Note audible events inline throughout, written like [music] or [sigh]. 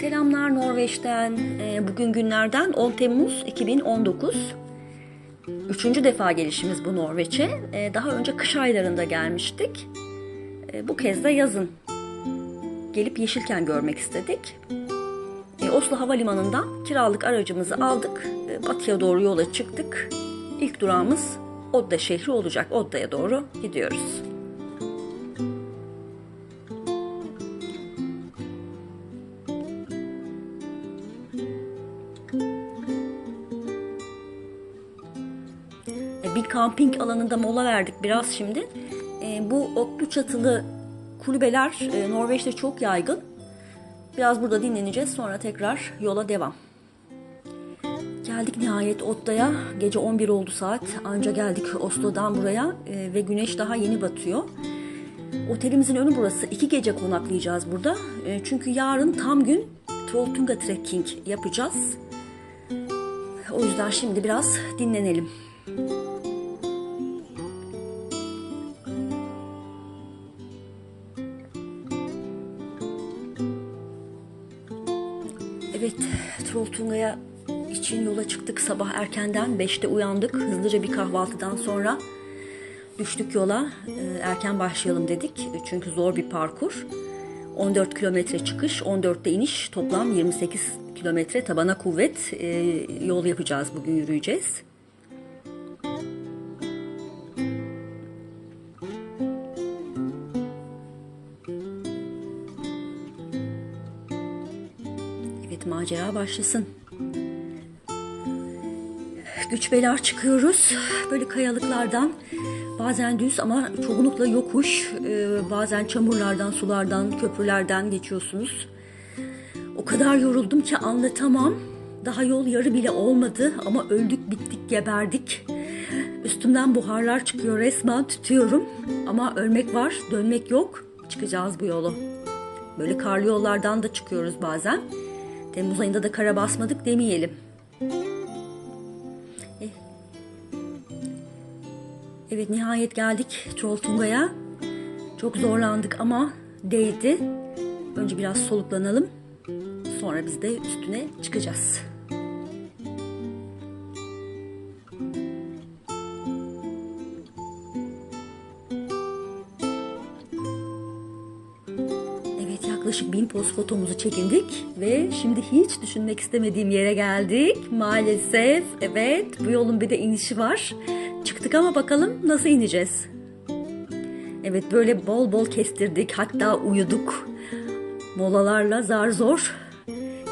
Selamlar Norveç'ten. Ee, Bugün günlerden 10 Temmuz 2019. Üçüncü defa gelişimiz bu Norveç'e. Ee, Daha önce kış aylarında gelmiştik. Ee, Bu kez de yazın gelip Yeşilken görmek istedik. Oslo Havalimanı'ndan kiralık aracımızı aldık. Batıya doğru yola çıktık. İlk durağımız Odda şehri olacak. Odda'ya doğru gidiyoruz. Kamping alanında mola verdik biraz şimdi. E, bu otlu çatılı kulübeler e, Norveç'te çok yaygın. Biraz burada dinleneceğiz sonra tekrar yola devam. Geldik nihayet Otta'ya. Gece 11 oldu saat. Anca geldik Oslo'dan buraya e, ve güneş daha yeni batıyor. Otelimizin önü burası. İki gece konaklayacağız burada. E, çünkü yarın tam gün Trolltunga trekking yapacağız. O yüzden şimdi biraz dinlenelim. Evet, Trolltunga'ya için yola çıktık sabah erkenden. 5'te uyandık. Hızlıca bir kahvaltıdan sonra düştük yola. Ee, Erken başlayalım dedik. Çünkü zor bir parkur. 14 kilometre çıkış, 14'te iniş. Toplam 28 kilometre tabana kuvvet e, yol yapacağız. Bugün yürüyeceğiz. Macera başlasın. Güç bela çıkıyoruz. Böyle kayalıklardan bazen düz ama çoğunlukla yokuş. Ee, bazen çamurlardan, sulardan, köprülerden geçiyorsunuz. O kadar yoruldum ki anlatamam. Daha yol yarı bile olmadı ama öldük, bittik, geberdik. Üstümden buharlar çıkıyor resmen tutuyorum. Ama ölmek var, dönmek yok. Çıkacağız bu yolu. Böyle karlı yollardan da çıkıyoruz bazen. Temmuz ayında da kara basmadık demeyelim. Eh. Evet nihayet geldik Trolltunga'ya. Çok zorlandık ama değdi. Önce biraz soluklanalım. Sonra biz de üstüne çıkacağız. Poz fotomuzu çekindik ve şimdi hiç düşünmek istemediğim yere geldik. Maalesef evet bu yolun bir de inişi var. Çıktık ama bakalım nasıl ineceğiz. Evet böyle bol bol kestirdik hatta uyuduk. Molalarla zar zor.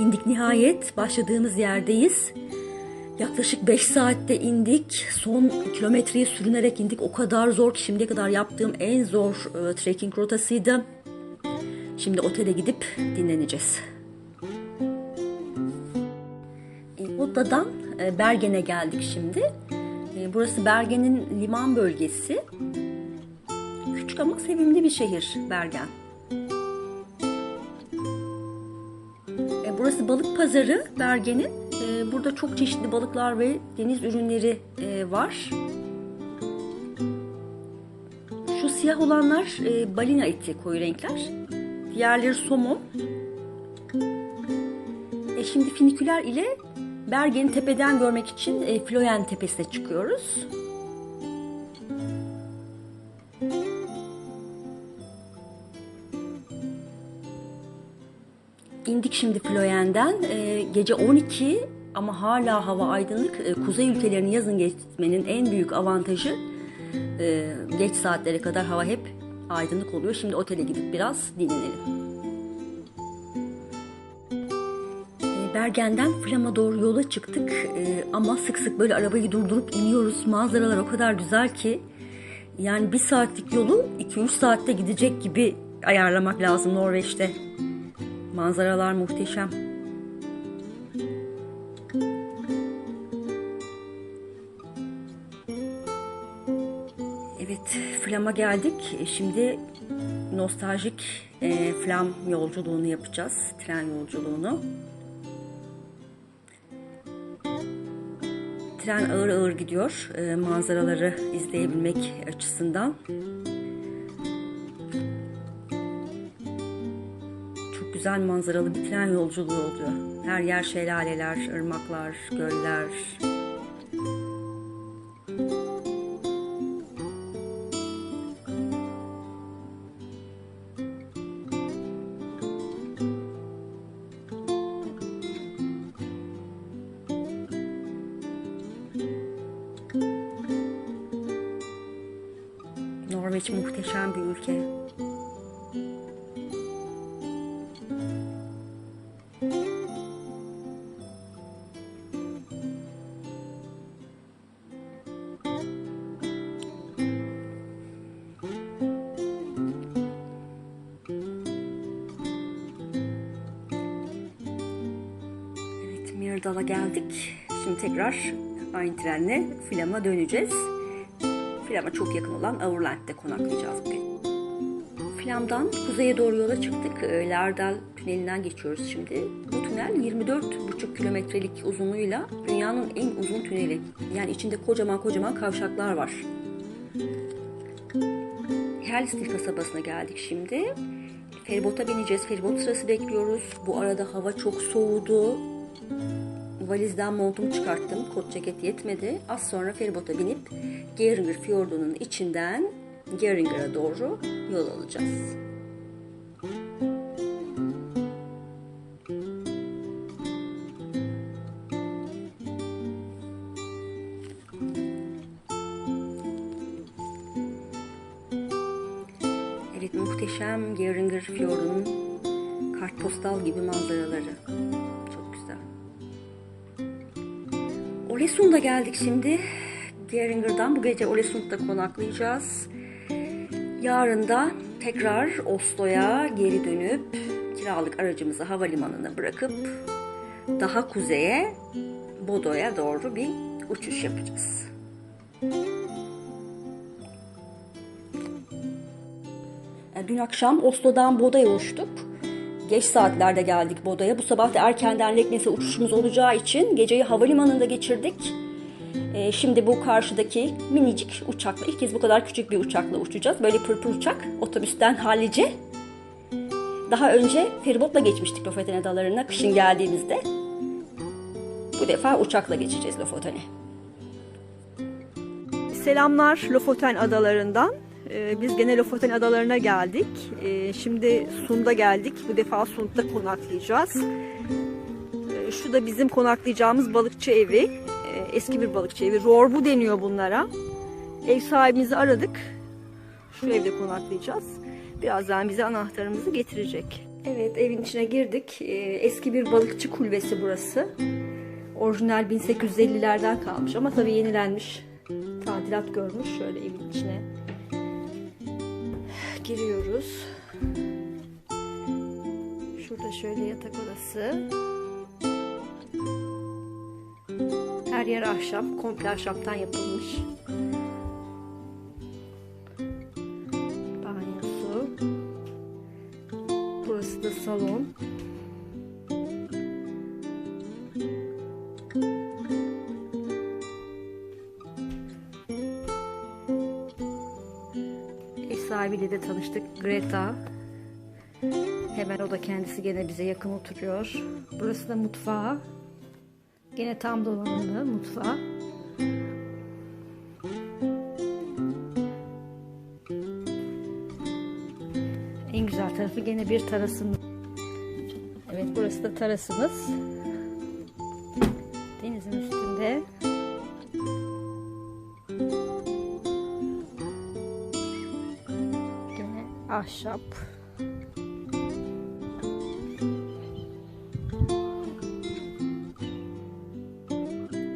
İndik nihayet başladığımız yerdeyiz. Yaklaşık 5 saatte indik. Son kilometreyi sürünerek indik. O kadar zor ki şimdiye kadar yaptığım en zor e, trekking rotasıydı. Şimdi otele gidip dinleneceğiz. E, Otta'dan e, Bergen'e geldik şimdi. E, Burası Bergen'in liman bölgesi. Küçük ama sevimli bir şehir Bergen. Burası balık pazarı Bergen'in. Burada çok çeşitli balıklar ve deniz ürünleri var. Şu siyah olanlar balina eti koyu renkler. Diğerleri somon. E şimdi finiküler ile Bergen'i tepeden görmek için e, Floyen tepesine çıkıyoruz. İndik şimdi Floyen'den. E, gece 12 ama hala hava aydınlık. E, kuzey ülkelerini yazın geçmenin en büyük avantajı e, geç saatlere kadar hava hep aydınlık oluyor. Şimdi otele gidip biraz dinlenelim. E, Bergen'den Flam'a doğru yola çıktık E, ama sık sık böyle arabayı durdurup iniyoruz. Manzaralar o kadar güzel ki yani bir saatlik yolu 2-3 saatte gidecek gibi ayarlamak lazım Norveç'te. Manzaralar muhteşem. Evet, Flam'a geldik. Şimdi nostaljik e, Flam yolculuğunu yapacağız. Tren yolculuğunu. Tren ağır ağır gidiyor. E, manzaraları izleyebilmek açısından. güzel manzaralı bir tren yolculuğu oluyor. Her yer şelaleler, ırmaklar, göller. Norveç muhteşem bir ülke. Evet, Myrdal'a geldik. Şimdi tekrar aynı trenle Flam'a döneceğiz. Flam'a çok yakın olan Aurland'de konaklayacağız bugün. Flam'dan kuzeye doğru yola çıktık. Ee, Lardal tünelinden geçiyoruz şimdi. Bu tünel 24,5 kilometrelik uzunluğuyla dünyanın en uzun tüneli. Yani içinde kocaman kocaman kavşaklar var. Helstil kasabasına geldik şimdi. Feribota bineceğiz. Feribot sırası bekliyoruz. Bu arada hava çok soğudu. Valizden montumu çıkarttım. Kot ceket yetmedi. Az sonra feribota binip Geringer Fiyordu'nun içinden Geringer'a doğru yol alacağız. Evet muhteşem Geringer Fiyordu'nun kartpostal gibi manzaraları. Çok güzel. Olesund'a geldik şimdi. Geringer'dan bu gece Olesund'da konaklayacağız. Yarın da tekrar Oslo'ya geri dönüp kiralık aracımızı havalimanına bırakıp daha kuzeye Bodo'ya doğru bir uçuş yapacağız. E, Dün akşam Oslo'dan Boda'ya uçtuk. Geç saatlerde geldik Boda'ya. Bu sabah da erkenden Leknes'e uçuşumuz olacağı için geceyi havalimanında geçirdik. E, şimdi bu karşıdaki minicik uçakla, ilk kez bu kadar küçük bir uçakla uçacağız. Böyle pırpır uçak, otobüsten hallice. Daha önce feribotla geçmiştik Lofoten Adaları'na kışın geldiğimizde. Bu defa uçakla geçeceğiz Lofoten'e. Selamlar Lofoten adalarından. Ee, Biz gene Lofoten adalarına geldik. Ee, Şimdi Sund'a geldik. Bu defa Sund'da konaklayacağız. Şu da bizim konaklayacağımız balıkçı evi. Ee, Eski bir balıkçı evi. Rorbu deniyor bunlara. Ev sahibimizi aradık. Şu evde konaklayacağız. Birazdan bize anahtarımızı getirecek. Evet evin içine girdik. Ee, Eski bir balıkçı kulübesi burası. Orijinal 1850'lerden kalmış ama tabii yenilenmiş. Tadilat görmüş. Şöyle evin içine giriyoruz. Şurada şöyle yatak odası. Her yer ahşap. Komple ahşaptan yapılmış. Banyosu. Burası da salon. Ev sahibiyle de tanıştık. Greta. Hemen o da kendisi gene bize yakın oturuyor. Burası da mutfağı. Gene tam donanımlı mutfağı. En güzel tarafı gene bir terasımız. Evet burası da terasımız. Denizin üstünde. Gene ahşap.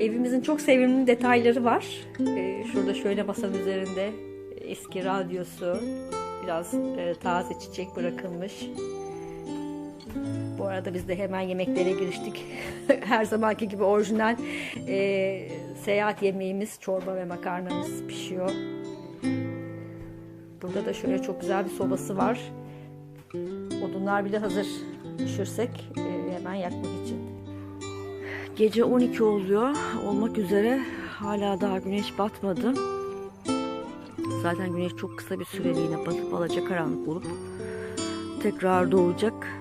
Evimizin çok sevimli detayları var. Ee, şurada şöyle masanın üzerinde eski radyosu, biraz e, taze çiçek bırakılmış. Bu arada biz de hemen yemeklere giriştik. [laughs] Her zamanki gibi orijinal e, seyahat yemeğimiz, çorba ve makarnamız pişiyor. Burada da şöyle çok güzel bir sobası var. Odunlar bile hazır düşürsek e, hemen yakmak için. Gece 12 oluyor. Olmak üzere. Hala daha güneş batmadı. Zaten güneş çok kısa bir süreliğine batıp alacak karanlık olup tekrar doğacak.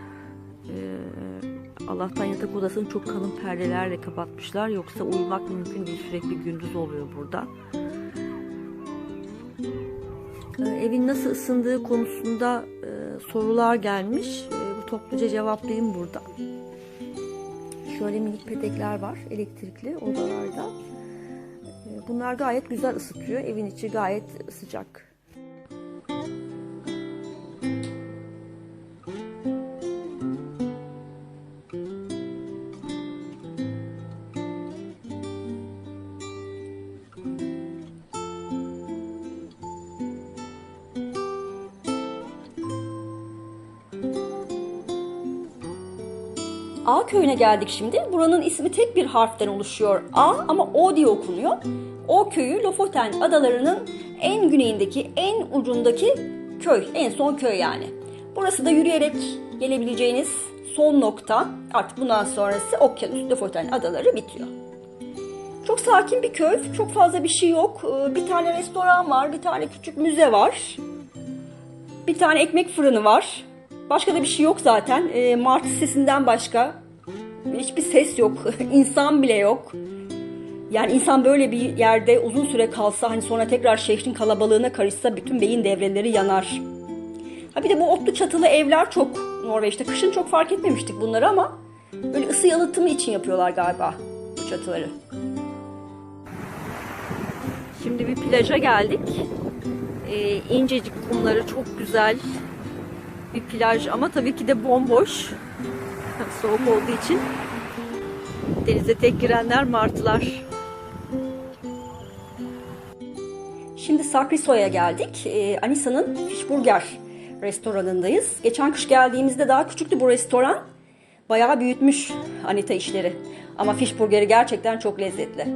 Allah'tan yatak odasını çok kalın perdelerle kapatmışlar. Yoksa uyumak mümkün değil. Sürekli gündüz oluyor burada. Ee, Evin nasıl ısındığı konusunda e, sorular gelmiş. E, bu topluca cevaplayayım burada. Şöyle minik petekler var elektrikli odalarda. E, Bunlar gayet güzel ısıtıyor. Evin içi gayet sıcak. Köyüne geldik şimdi. Buranın ismi tek bir harften oluşuyor. A ama O diye okunuyor. O köyü Lofoten adalarının en güneyindeki, en ucundaki köy. En son köy yani. Burası da yürüyerek gelebileceğiniz son nokta. Artık bundan sonrası Okyanus Lofoten adaları bitiyor. Çok sakin bir köy. Çok fazla bir şey yok. Ee, Bir tane restoran var, bir tane küçük müze var. Bir tane ekmek fırını var. Başka da bir şey yok zaten. E, martı sesinden başka hiçbir ses yok. [laughs] İnsan bile yok. Yani insan böyle bir yerde uzun süre kalsa hani sonra tekrar şehrin kalabalığına karışsa bütün beyin devreleri yanar. Ha bir de bu otlu çatılı evler çok Norveç'te. Kışın çok fark etmemiştik bunları ama böyle ısı yalıtımı için yapıyorlar galiba bu çatıları. Şimdi bir plaja geldik. Ee, incecik kumları çok güzel bir plaj ama tabii ki de bomboş. Soğuk olduğu için. Denize tek girenler martılar. Şimdi Sakriso'ya geldik. Ee, Anisa'nın Fishburger restoranındayız. Geçen kış geldiğimizde daha küçüktü bu restoran. Bayağı büyütmüş Anita işleri. Ama Fishburger'i gerçekten çok lezzetli.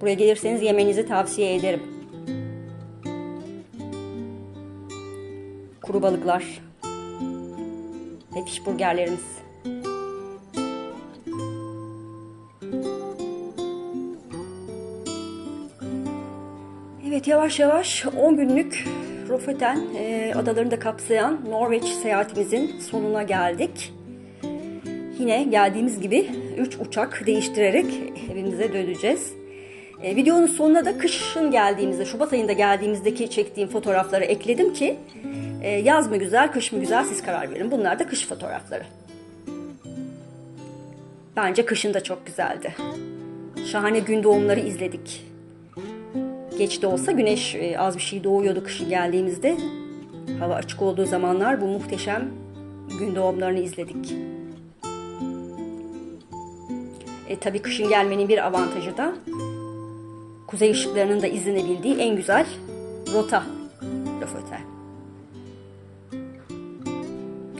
Buraya gelirseniz yemenizi tavsiye ederim. Kuru balıklar ve fishburgerlerimiz. Evet yavaş yavaş 10 günlük Lofoten e, adalarını da kapsayan Norveç seyahatimizin sonuna geldik. Yine geldiğimiz gibi 3 uçak değiştirerek evimize döneceğiz. E, videonun sonuna da kışın geldiğimizde, Şubat ayında geldiğimizdeki çektiğim fotoğrafları ekledim ki e, yaz mı güzel, kış mı güzel siz karar verin. Bunlar da kış fotoğrafları. Bence kışın da çok güzeldi. Şahane gün doğumları izledik. Geç de olsa güneş e, az bir şey doğuyordu kışın geldiğimizde. Hava açık olduğu zamanlar bu muhteşem gün doğumlarını izledik. E, tabii kışın gelmenin bir avantajı da kuzey ışıklarının da izlenebildiği en güzel rota